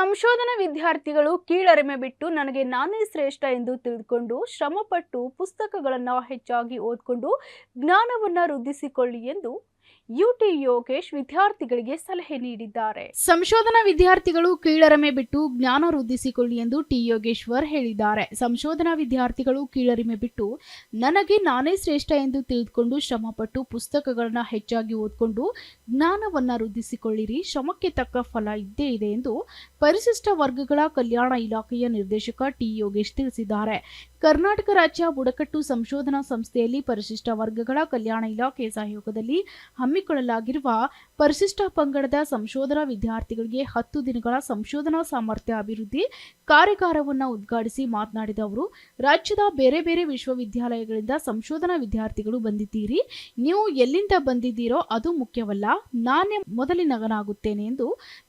ಸಂಶೋಧನಾ ವಿದ್ಯಾರ್ಥಿಗಳು ಕೀಳರಿಮೆ ಬಿಟ್ಟು ನನಗೆ ನಾನೇ ಶ್ರೇಷ್ಠ ಎಂದು ತಿಳಿದುಕೊಂಡು ಶ್ರಮಪಟ್ಟು ಪುಸ್ತಕಗಳನ್ನು ಹೆಚ್ಚಾಗಿ ಓದಿಕೊಂಡು ಜ್ಞಾನವನ್ನು ವೃದ್ಧಿಸಿಕೊಳ್ಳಿ ಎಂದು ಯುಟಿ ಯೋಗೇಶ್ ವಿದ್ಯಾರ್ಥಿಗಳಿಗೆ ಸಲಹೆ ನೀಡಿದ್ದಾರೆ. ಸಂಶೋಧನಾ ವಿದ್ಯಾರ್ಥಿಗಳು ಕೀಳರಿಮೆ ಬಿಟ್ಟು ಜ್ಞಾನ ವೃದ್ಧಿಸಿಕೊಳ್ಳಿ ಎಂದು ಟಿ ಯೋಗೇಶ್ವರ್ ಹೇಳಿದ್ದಾರೆ. ಸಂಶೋಧನಾ ವಿದ್ಯಾರ್ಥಿಗಳು ಕೀಳರಿಮೆ ಬಿಟ್ಟು ನನಗೆ ನಾನೇ ಶ್ರೇಷ್ಠ ಎಂದು ತಿಳಿದುಕೊಂಡು ಶ್ರಮಪಟ್ಟು ಪುಸ್ತಕಗಳನ್ನ ಹೆಚ್ಚಾಗಿ ಓದ್ಕೊಂಡು ಜ್ಞಾನವನ್ನ ವೃದ್ಧಿಸಿಕೊಳ್ಳಿರಿ. ಶ್ರಮಕ್ಕೆ ತಕ್ಕ ಫಲ ಇದ್ದೇ ಇದೆ ಎಂದು ಪರಿಶಿಷ್ಟ ವರ್ಗಗಳ ಕಲ್ಯಾಣ ಇಲಾಖೆಯ ನಿರ್ದೇಶಕ ಟಿ ಯೋಗೇಶ್ ತಿಳಿಸಿದ್ದಾರೆ. ಕರ್ನಾಟಕ ರಾಜ್ಯ ಬುಡಕಟ್ಟು ಸಂಶೋಧನಾ ಸಂಸ್ಥೆಯಲ್ಲಿ ಪರಿಶಿಷ್ಟ ವರ್ಗಗಳ ಕಲ್ಯಾಣ ಇಲಾಖೆ ಸಹಯೋಗದಲ್ಲಿ ಹಮ್ಮಿಕೊಳ್ಳಲಾಗಿರುವ ಪರಿಶಿಷ್ಟ ಪಂಗಡದ ಸಂಶೋಧನಾ ವಿದ್ಯಾರ್ಥಿಗಳಿಗೆ ಹತ್ತು ದಿನಗಳ ಸಂಶೋಧನಾ ಸಾಮರ್ಥ್ಯ ಅಭಿವೃದ್ಧಿ ಕಾರ್ಯಾಗಾರವನ್ನು ಉದ್ಘಾಟಿಸಿ ಮಾತನಾಡಿದ ಅವರು, ರಾಜ್ಯದ ಬೇರೆ ಬೇರೆ ವಿಶ್ವವಿದ್ಯಾಲಯಗಳಿಂದ ಸಂಶೋಧನಾ ವಿದ್ಯಾರ್ಥಿಗಳು ಬಂದಿದ್ದೀರಿ. ನೀವು ಎಲ್ಲಿಂದ ಬಂದಿದ್ದೀರೋ ಅದು ಮುಖ್ಯವಲ್ಲ. ನಾನೇ ಮೊದಲಿನಗನಾಗುತ್ತೇನೆ ಎಂದು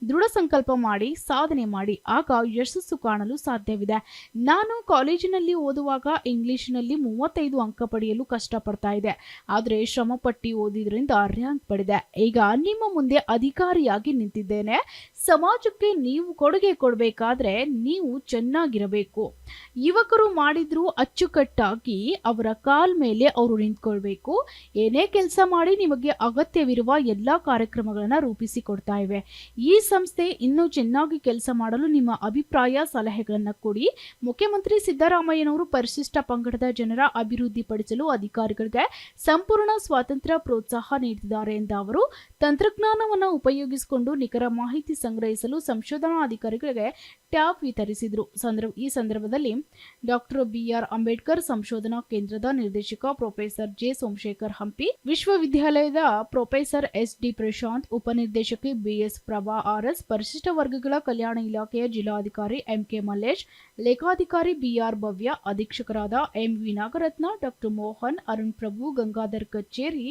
ದೃಢ ಸಂಕಲ್ಪ ಮಾಡಿ, ಸಾಧನೆ ಮಾಡಿ, ಆಗ ಯಶಸ್ಸು ಕಾಣಲು ಸಾಧ್ಯವಿದೆ. ನಾನು ಕಾಲೇಜಿನಲ್ಲಿ ಓದುವಾಗ ಇಂಗ್ಲಿಷ್ನಲ್ಲಿ ಮೂವತ್ತೈದು ಅಂಕ ಪಡೆಯಲು ಕಷ್ಟಪಡ್ತಾ ಇದೆ ಆದರೆ ಶ್ರಮಪಟ್ಟಿ ಓದಿದ್ರಿಂದ ರ್ಯಾಂಕ್ ಪಡೆದೆ. ಈಗ ನಿಮ್ಮ ಮುಂದೆ ಅಧಿಕಾರಿಯಾಗಿ ನಿಂತಿದ್ದೇನೆ. ಸಮಾಜಕ್ಕೆ ನೀವು ಕೊಡುಗೆ ಕೊಡಬೇಕಾದ್ರೆ ನೀವು ಚೆನ್ನಾಗಿರಬೇಕು. ಯುವಕರು ಮಾಡಿದ್ರು ಅಚ್ಚುಕಟ್ಟಾಗಿ ಅವರ ಕಾಲ್ ಮೇಲೆ ಅವರು ನಿಂತ್ಕೊಳ್ಬೇಕು. ಏನೇ ಕೆಲಸ ಮಾಡಿ ನಿಮಗೆ ಅಗತ್ಯವಿರುವ ಎಲ್ಲ ಕಾರ್ಯಕ್ರಮಗಳನ್ನ ರೂಪಿಸಿಕೊಡ್ತಾ ಇವೆ. ಈ ಸಂಸ್ಥೆ ಇನ್ನೂ ಚೆನ್ನಾಗಿ ಕೆಲಸ ಮಾಡಲು ನಿಮ್ಮ ಅಭಿಪ್ರಾಯ, ಸಲಹೆಗಳನ್ನ ಕೊಡಿ. ಮುಖ್ಯಮಂತ್ರಿ ಸಿದ್ದರಾಮಯ್ಯನವರು ಪರಿಶಿಷ್ಟ ಪಂಗಡದ ಜನರ ಅಭಿವೃದ್ಧಿ ಪಡಿಸಲು ಅಧಿಕಾರಿಗಳಿಗೆ ಸಂಪೂರ್ಣ ಸ್ವಾತಂತ್ರ್ಯ ಪ್ರೋತ್ಸಾಹ ನೀಡಿದ್ದಾರೆ ಎಂದ ಅವರು, ತಂತ್ರಜ್ಞಾನವನ್ನು ಉಪಯೋಗಿಸಿಕೊಂಡು ನಿಖರ ಮಾಹಿತಿ ಸಂಗ್ರಹಿಸಲು ಸಂಶೋಧನಾ ಅಧಿಕಾರಿಗಳಿಗೆ ಟ್ಯಾಬ್ ವಿತರಿಸಿದರು. ಈ ಸಂದರ್ಭದಲ್ಲಿ ಡಾಕ್ಟರ್ ಬಿಆರ್ ಅಂಬೇಡ್ಕರ್, ಸಂಶೋಧನಾ ಕೇಂದ್ರದ ನಿರ್ದೇಶಕ ಪ್ರೊಫೆಸರ್ ಜೆ ಸೋಮಶೇಖರ್ ಹಂಪಿ, ವಿಶ್ವವಿದ್ಯಾಲಯದ ಪ್ರೊಫೆಸರ್ ಎಸ್ ಡಿ ಪ್ರಶಾಂತ್, ಉಪನಿರ್ದೇಶಕಿ ಬಿಎಸ್ ಪ್ರಭಾ ಆರ್ಎಸ್ ಪರಿಶಿಷ್ಟ ವರ್ಗಗಳ ಕಲ್ಯಾಣ ಇಲಾಖೆಯ ಜಿಲ್ಲಾಧಿಕಾರಿ ಎಂಕೆ ಮಲ್ಲೇಶ್, ಲೇಖಾಧಿಕಾರಿ BR Bhavya, ಅಧೀಕ್ಷಕರಾದ M V Nagaratna, doctor Mohan, Arun Prabhu, Gangadhar ಕಚೇರಿ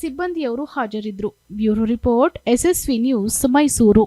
ಸಿಬ್ಬಂದಿಯವರು ಹಾಜರಿದ್ದರು. Bureau report SSV news Mysuru.